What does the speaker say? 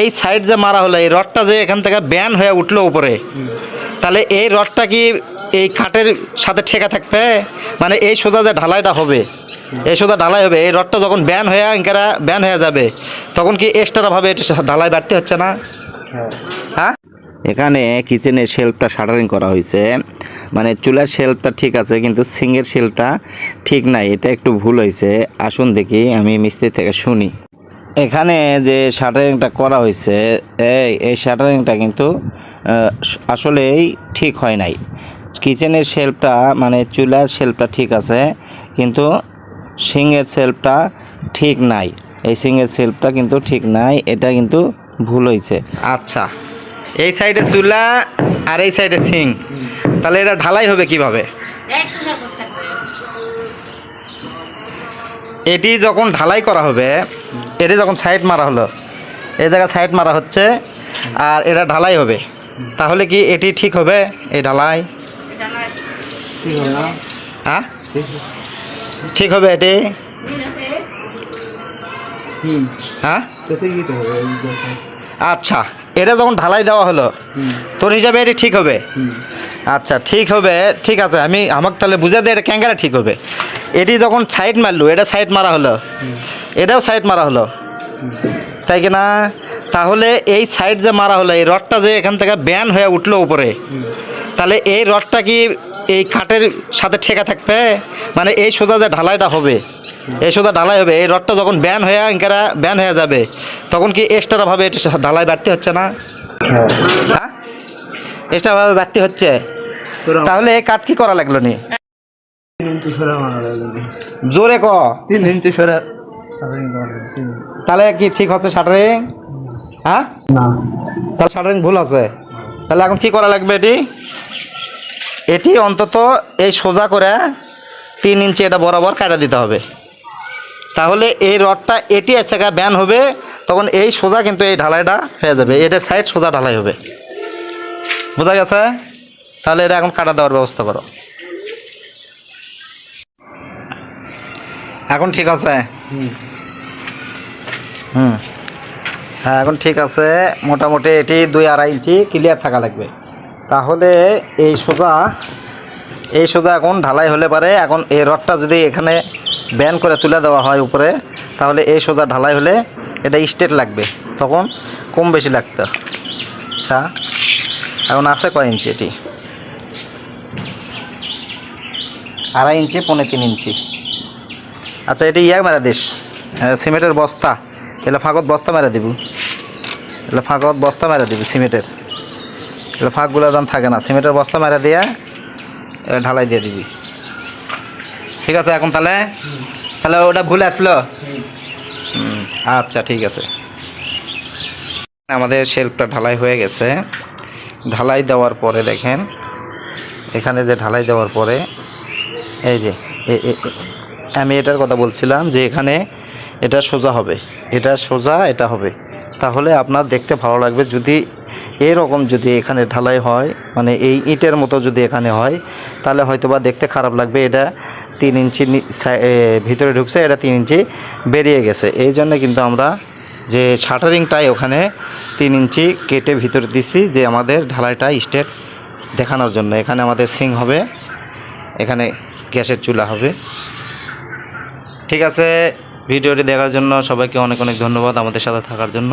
এই সাইড যে মারা হলো, এই রডটা যে এখান থেকে ব্যান হয়ে উঠল উপরে, তাহলে এই রডটা কি এই খাটের সাথে ঠেকা থাকবে? মানে এই সোজা যে ঢালাইটা হবে, এই সোজা ঢালাই হবে, এই রডটা যখন ব্যান হয়ে ইনকারা ব্যান হয়ে যাবে, তখন কি এক্সট্রাভাবে এটা ঢালাই বাড়তে হচ্ছে না? হ্যাঁ? এখানে কিচেনের শেলফটা শাটারিং করা হয়েছে। মানে চুলার শেলফটা ঠিক আছে, কিন্তু সিঙ্গের শেলফটা ঠিক নাই, এটা একটু ভুল হয়েছে। আসুন দেখি, আমি মিস্ত্রি থেকে শুনি। এখানে যে শাটারিংটা করা হয়েছে, এই এই শাটারিংটা কিন্তু আসলেই ঠিক হয় নাই। কিচেনের শেলফটা মানে চুলার শেলফটা ঠিক আছে, কিন্তু সিংয়ের শেলফটা ঠিক নাই। এই সিংয়ের শেলফটা কিন্তু ঠিক নাই, এটা কিন্তু ভুল হয়েছে। আচ্ছা এই সাইডে চুলা আর এই সাইডে সিং তাহলে এটা ঢালাই হবে কীভাবে? এটি যখন ঢালাই করা হবে এটি যখন সাইড মারা হলো, এই জায়গায় সাইড মারা হচ্ছে আর এটা ঢালাই হবে। তাহলে কি এটি ঠিক হবে? এই ঢালাই। হ্যাঁ? ঠিক হবে এটি? হ্যাঁ? আচ্ছা এটা যখন ঢালাই দেওয়া হলো, তোর হিসাবে এটি ঠিক হবে? আচ্ছা ঠিক হবে, ঠিক আছে, আমি আমাকে তাহলে বুঝে দে, এটা ক্যাঙ্গারা ঠিক হবে। এটি যখন সাইড মারলো, এটা সাইড মারা হলো এটাও সাইড মারা হলো। তাই কি না তাহলে এই সাইড যে মারা হলো এই রডটা যে এখান থেকে ব্যান হয়ে উঠল উপরে তাহলে এই রডটা কি এই খাটের সাথে ঠেকা থাকবে? মানে এই সোজা যে ঢালাইটা হবে এই সোজা ঢালাই হবে এই রডটা যখন ব্যান হয়ে ইনকারা ব্যান হয়ে যাবে তখন কি এক্সট্রাভাবে এটা ঢালাই বাড়তে হচ্ছে না? হ্যাঁ। এক্সট্রাভাবে বাড়তি হচ্ছে? তাহলে এই কাঠ কি করা লাগল নি? জোরে ক। তিন ইঞ্চি সরে তাহলে কি ঠিক হচ্ছে শাটারিং? হ্যাঁ? না। তাহলে শাটারিং ভুল আছে তাহলে এখন কি করা লাগবে এটি? এটি অন্তত এই সোজা করে তিন ইঞ্চি এটা বরাবর কাটা দিতে হবে। তাহলে এই রডটা এটি এসে ব্যান হবে তখন এই সোজা কিন্তু এই ঢালাইটা হয়ে যাবে। এটার সাইড সোজা ঢালাই হবে। বোঝা গেছে? তাহলে এটা এখন কাটা দেওয়ার ব্যবস্থা করো। এখন ঠিক আছে? হুম। হ্যাঁ এখন ঠিক আছে। মোটামুটি এটি দুই আড়াই ইঞ্চি ক্লিয়ার থাকা লাগবে। তাহলে এই সোজা এই সোজা এখন ঢালাই হলে পারে। এখন এই রডটা যদি এখানে ব্যান করে তুলে দেওয়া হয় উপরে তাহলে এই সোজা ঢালাই হলে এটা স্টেট লাগবে। তখন কম বেশি লাগতো। আচ্ছা এখন আছে কয় ইঞ্চি এটি? আড়াই ইঞ্চি পৌনে তিন ইঞ্চি। আচ্ছা এটা ইয়া মারা দিস। সিমেন্টের বস্তা। এলে ফাঁকত বস্তা মেরা দিব। এলে ফাঁকত বস্তা মেরা দিবি সিমেন্টের। এলে ফাঁকগুলো যেন থাকে না। সিমেন্টের বস্তা মেরা দিয়ে ঢালাই দিয়ে দিবি। ঠিক আছে, এখন তাহলে? তাহলে ওটা ভুলে আসলো? আচ্ছা ঠিক আছে। আমাদের শেল্ফটা ঢালাই হয়ে গেছে। ঢালাই দেওয়ার পরে দেখেন, এখানে যে ঢালাই দেওয়ার পরে, এই যে আমি এটার কথা বলছিলাম যে এখানে এটা সোজা হবে। এটা সোজা, এটা হবে। তাহলে আপনার দেখতে ভালো লাগবে যদি এরকম যদি এখানে ঢালাই হয় মানে এই ইটের মতো যদি এখানে হয়, তাহলে হয়তো বা দেখতে খারাপ লাগবে। এটা তিন ইঞ্চি ভিতরে ঢুকছে, এটা তিন ইঞ্চি বেরিয়ে গেছে। এই জন্য কিন্তু আমরা যে শাটারিংটাই ওখানে তিন ইঞ্চি কেটে ভিতরে দিচ্ছি যে আমাদের ঢালাইটা স্টেট দেখানোর জন্য। এখানে আমাদের সিং হবে, এখানে গ্যাসের চুলা হবে। ঠিক আছে ভিডিওটি দেখার জন্য সবাইকে অনেক অনেক ধন্যবাদ আমাদের সাথে থাকার জন্য।